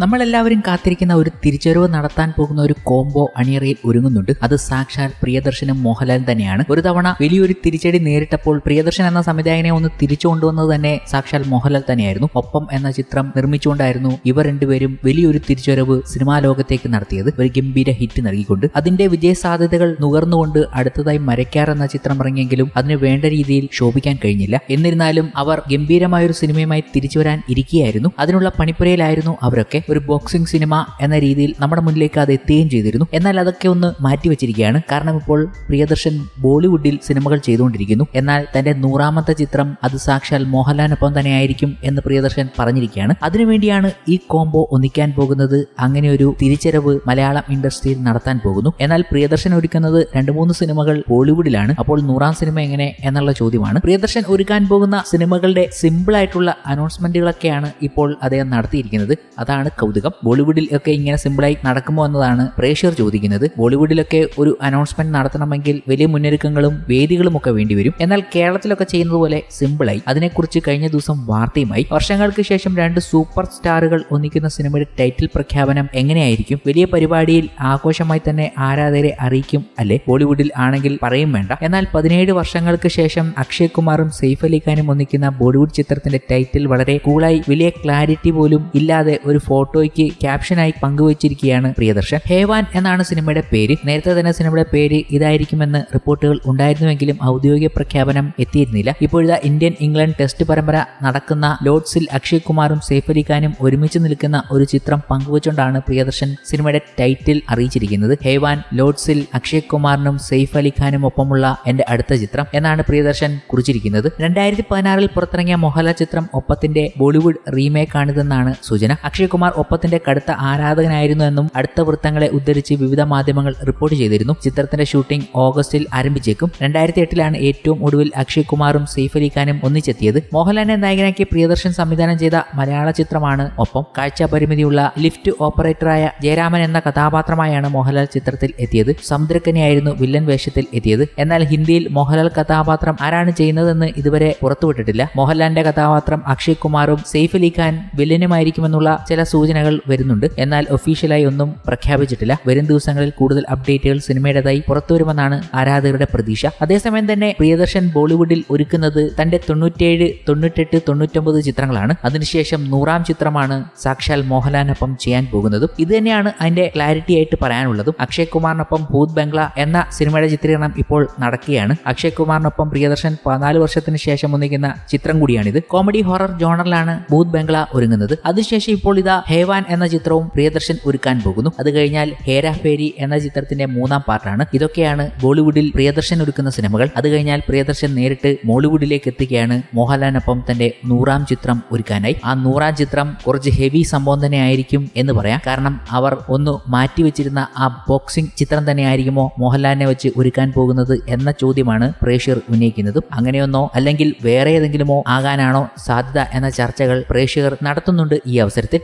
നമ്മളെല്ലാവരും കാത്തിരിക്കുന്ന ഒരു തിരിച്ചറിവ് നടത്താൻ പോകുന്ന ഒരു കോംബോ അണിയറയിൽ ഒരുങ്ങുന്നുണ്ട്. അത് സാക്ഷാൽ പ്രിയദർശനും മോഹൻലാലും തന്നെയാണ്. ഒരു തവണ വലിയൊരു തിരിച്ചടി നേരിട്ടപ്പോൾ പ്രിയദർശൻ എന്ന സംവിധായകനെ ഒന്ന് തിരിച്ചു കൊണ്ടുവന്നത് തന്നെ സാക്ഷാൽ മോഹൻലാൽ തന്നെയായിരുന്നു. ഒപ്പം എന്ന ചിത്രം നിർമ്മിച്ചുകൊണ്ടായിരുന്നു ഇവർ രണ്ടുപേരും വലിയൊരു തിരിച്ചറിവ് സിനിമാ ലോകത്തേക്ക് നടത്തിയത്. ഒരു ഗംഭീര ഹിറ്റ് നൽകിക്കൊണ്ട് അതിന്റെ വിജയ സാധ്യതകൾ നുകർന്നുകൊണ്ട് അടുത്തതായി മരക്കാർ എന്ന ചിത്രം ഇറങ്ങിയെങ്കിലും അതിന് വേണ്ട രീതിയിൽ ശോഭിക്കാൻ കഴിഞ്ഞില്ല. എന്നിരുന്നാലും അവർ ഗംഭീരമായ ഒരു സിനിമയുമായി തിരിച്ചു വരാൻ ഇരിക്കുകയായിരുന്നു. അതിനുള്ള പണിപ്പുരയിലായിരുന്നു അവരൊക്കെ. ഒരു ബോക്സിംഗ് സിനിമ എന്ന രീതിയിൽ നമ്മുടെ മുന്നിലേക്ക് അത് എത്തുകയും ചെയ്തിരുന്നു. എന്നാൽ അതൊക്കെ ഒന്ന് മാറ്റിവെച്ചിരിക്കുകയാണ്. കാരണം ഇപ്പോൾ പ്രിയദർശൻ ബോളിവുഡിൽ സിനിമകൾ ചെയ്തുകൊണ്ടിരിക്കുന്നു. എന്നാൽ തന്റെ നൂറാമത്തെ ചിത്രം അത് സാക്ഷാൽ മോഹൻലാലിനൊപ്പം തന്നെ ആയിരിക്കും എന്ന് പ്രിയദർശൻ പറഞ്ഞിരിക്കുകയാണ്. അതിനുവേണ്ടിയാണ് ഈ കോംബോ ഒന്നിക്കാൻ പോകുന്നത്. അങ്ങനെ ഒരു തിരിച്ചരവ് മലയാളം ഇൻഡസ്ട്രിയിൽ നടത്താൻ പോകുന്നു. എന്നാൽ പ്രിയദർശൻ ഒരുക്കുന്നത് രണ്ട് മൂന്ന് സിനിമകൾ ബോളിവുഡിലാണ്. അപ്പോൾ നൂറാം സിനിമ എങ്ങനെ എന്നുള്ള ചോദ്യമാണ്. പ്രിയദർശൻ ഒരുക്കാൻ പോകുന്ന സിനിമകളുടെ സിമ്പിൾ ആയിട്ടുള്ള അനൗൺസ്മെന്റുകളൊക്കെയാണ് ഇപ്പോൾ അദ്ദേഹം നടത്തിയിരിക്കുന്നത്. അതാണ് കൗതുകം. ബോളിവുഡിൽ ഒക്കെ ഇങ്ങനെ സിമ്പിളായി നടക്കുമോ എന്നതാണ് പ്രേക്ഷകർ ചോദിക്കുന്നത്. ബോളിവുഡിലൊക്കെ ഒരു അനൗൺസ്മെന്റ് നടത്തണമെങ്കിൽ വലിയ മുന്നൊരുക്കങ്ങളും വേദികളും ഒക്കെ വേണ്ടിവരും എന്നാൽ കേരളത്തിലൊക്കെ ചെയ്യുന്നത് പോലെ സിമ്പിളായി അതിനെക്കുറിച്ച് കഴിഞ്ഞ ദിവസം വാർത്തയുമായി വർഷങ്ങൾക്ക് ശേഷം രണ്ട് സൂപ്പർ സ്റ്റാറുകൾ ഒന്നിക്കുന്ന സിനിമയുടെ ടൈറ്റിൽ പ്രഖ്യാപനം എങ്ങനെയായിരിക്കും? വലിയ പരിപാടിയിൽ ആഘോഷമായി തന്നെ ആരാധകരെ അറിയിക്കും അല്ലെ? ബോളിവുഡിൽ ആണെങ്കിൽ പറയും വേണ്ട. എന്നാൽ പതിനേഴ് വർഷങ്ങൾക്ക് ശേഷം അക്ഷയ് കുമാറും സെയ്ഫ് അലി ഖാനും ഒന്നിക്കുന്ന ബോളിവുഡ് ചിത്രത്തിന്റെ ടൈറ്റിൽ വളരെ കൂളായി വലിയ ക്ലാരിറ്റി പോലും ഇല്ലാതെ ഒരു ഫോട്ടോയ്ക്ക് ക്യാപ്ഷനായി പങ്കുവച്ചിരിക്കുകയാണ് പ്രിയദർശൻ. ഹേവാൻ എന്നാണ് സിനിമയുടെ പേര്. നേരത്തെ തന്നെ സിനിമയുടെ പേര് ഇതായിരിക്കുമെന്ന് റിപ്പോർട്ടുകൾ ഉണ്ടായിരുന്നുവെങ്കിലും ഔദ്യോഗിക പ്രഖ്യാപനം എത്തിയിരുന്നില്ല. ഇപ്പോഴത്തെ ഇന്ത്യൻ ഇംഗ്ലണ്ട് ടെസ്റ്റ് പരമ്പര നടക്കുന്ന ലോഡ്സിൽ അക്ഷയ് കുമാറും സേഫ് അലി ഖാനും ഒരുമിച്ച് നിൽക്കുന്ന ഒരു ചിത്രം പങ്കുവച്ചുകൊണ്ടാണ് പ്രിയദർശൻ സിനിമയുടെ ടൈറ്റിൽ അറിയിച്ചിരിക്കുന്നത്. ഹേവാൻ ലോഡ്സിൽ അക്ഷയ് കുമാറിനും സെയ്ഫ് അലി ഖാനും ഒപ്പമുള്ള എന്റെ അടുത്ത ചിത്രം എന്നാണ് പ്രിയദർശൻ കുറിച്ചിരിക്കുന്നത്. രണ്ടായിരത്തി പതിനാറിൽ പുറത്തിറങ്ങിയ മൊഹല ചിത്രം ഒപ്പത്തിന്റെ ബോളിവുഡ് റീമേക്ക് ആണിതെന്നാണ് സൂചന. അക്ഷയ് കുമാർ ഒപ്പത്തിന്റെ കടുത്ത ആരാധകനായിരുന്നു എന്നും അടുത്ത വൃത്തങ്ങളെ ഉദ്ധരിച്ച് വിവിധ മാധ്യമങ്ങൾ റിപ്പോർട്ട് ചെയ്തിരുന്നു. ചിത്രത്തിന്റെ ഷൂട്ടിംഗ് ഓഗസ്റ്റിൽ ആരംഭിച്ചേക്കും. രണ്ടായിരത്തി എട്ടിലാണ് ഏറ്റവും ഒടുവിൽ അക്ഷയ് കുമാറും സെയ്ഫ് അലി ഖാനും ഒന്നിച്ചെത്തിയത്. മോഹൻലാലിനെ നായകനാക്കി പ്രിയദർശൻ സംവിധാനം ചെയ്ത മലയാള ചിത്രമാണ് ഒപ്പം. കാഴ്ച പരിമിതിയുള്ള ലിഫ്റ്റ് ഓപ്പറേറ്ററായ ജയരാമൻ എന്ന കഥാപാത്രമായാണ് മോഹൻലാൽ ചിത്രത്തിൽ എത്തിയത്. സമുദ്രക്കനിയായിരുന്നു വില്ലൻ വേഷത്തിൽ എത്തിയത്. എന്നാൽ ഹിന്ദിയിൽ മോഹൻലാൽ കഥാപാത്രം ആരാണ് ചെയ്യുന്നതെന്ന് ഇതുവരെ പുറത്തുവിട്ടിട്ടില്ല. മോഹൻലാലിന്റെ കഥാപാത്രം അക്ഷയ് കുമാറും സെയ്ഫ് അലി ഖാൻ വില്ലനുമായിരിക്കുമെന്നുള്ള ചില സൂചനകൾ വരുന്നുണ്ട്. എന്നാൽ ഒഫീഷ്യലായി ഒന്നും പ്രഖ്യാപിച്ചിട്ടില്ല. വരും ദിവസങ്ങളിൽ കൂടുതൽ അപ്ഡേറ്റുകൾ സിനിമയുടേതായി പുറത്തുവരുമെന്നാണ് ആരാധകരുടെ പ്രതീക്ഷ. അതേസമയം തന്നെ പ്രിയദർശൻ ബോളിവുഡിൽ ഒരുക്കുന്നത് തന്റെ തൊണ്ണൂറ്റേഴ് തൊണ്ണൂറ്റെട്ട് തൊണ്ണൂറ്റൊമ്പത് ചിത്രങ്ങളാണ്. അതിനുശേഷം നൂറാം ചിത്രമാണ് സാക്ഷാൽ മോഹൻലാലിനൊപ്പം ചെയ്യാൻ പോകുന്നതും. ഇത് തന്നെയാണ് അതിന്റെ ക്ലാരിറ്റി ആയിട്ട് പറയാനുള്ളതും. അക്ഷയ് കുമാറിനൊപ്പം ഭൂത് ബംഗ്ല എന്ന സിനിമയുടെ ചിത്രീകരണം ഇപ്പോൾ നടക്കുകയാണ്. അക്ഷയ് കുമാറിനൊപ്പം പ്രിയദർശൻ പതിനാല് വർഷത്തിന് ശേഷം ഒന്നിക്കുന്ന ചിത്രം കൂടിയാണിത്. കോമഡി ഹൊറർ ജോണറിലാണ് ഭൂത് ബംഗ്ല ഒരുങ്ങുന്നത്. അതിനുശേഷം ഇപ്പോൾ ഇതാ ഹേവാൻ എന്ന ചിത്രവും പ്രിയദർശൻ ഒരുക്കാൻ പോകുന്നു. അത് കഴിഞ്ഞാൽ ഹേരാ ഫേരി എന്ന ചിത്രത്തിന്റെ മൂന്നാം പാർട്ടാണ്. ഇതൊക്കെയാണ് ബോളിവുഡിൽ പ്രിയദർശൻ ഒരുക്കുന്ന സിനിമകൾ. അത് കഴിഞ്ഞാൽ പ്രിയദർശൻ നേരിട്ട് മോളിവുഡിലേക്ക് എത്തുകയാണ് മോഹൻലാലിനൊപ്പം തന്റെ നൂറാം ചിത്രം ഒരുക്കാനായി. ആ നൂറാം ചിത്രം കുറച്ച് ഹെവി സംഭവം തന്നെ ആയിരിക്കും എന്ന് പറയാം. കാരണം അവർ ഒന്ന് മാറ്റിവെച്ചിരുന്ന ആ ബോക്സിംഗ് ചിത്രം തന്നെ ആയിരിക്കുമോ മോഹൻലാലിനെ വെച്ച് ഒരുക്കാൻ പോകുന്നത് എന്ന ചോദ്യമാണ് പ്രേക്ഷകർ ഉന്നയിക്കുന്നത്. അങ്ങനെയൊന്നോ അല്ലെങ്കിൽ വേറെ ഏതെങ്കിലുമോ ആകാനാണോ സാധ്യത എന്ന ചർച്ചകൾ പ്രേക്ഷകർ നടത്തുന്നുണ്ട് ഈ അവസരത്തിൽ.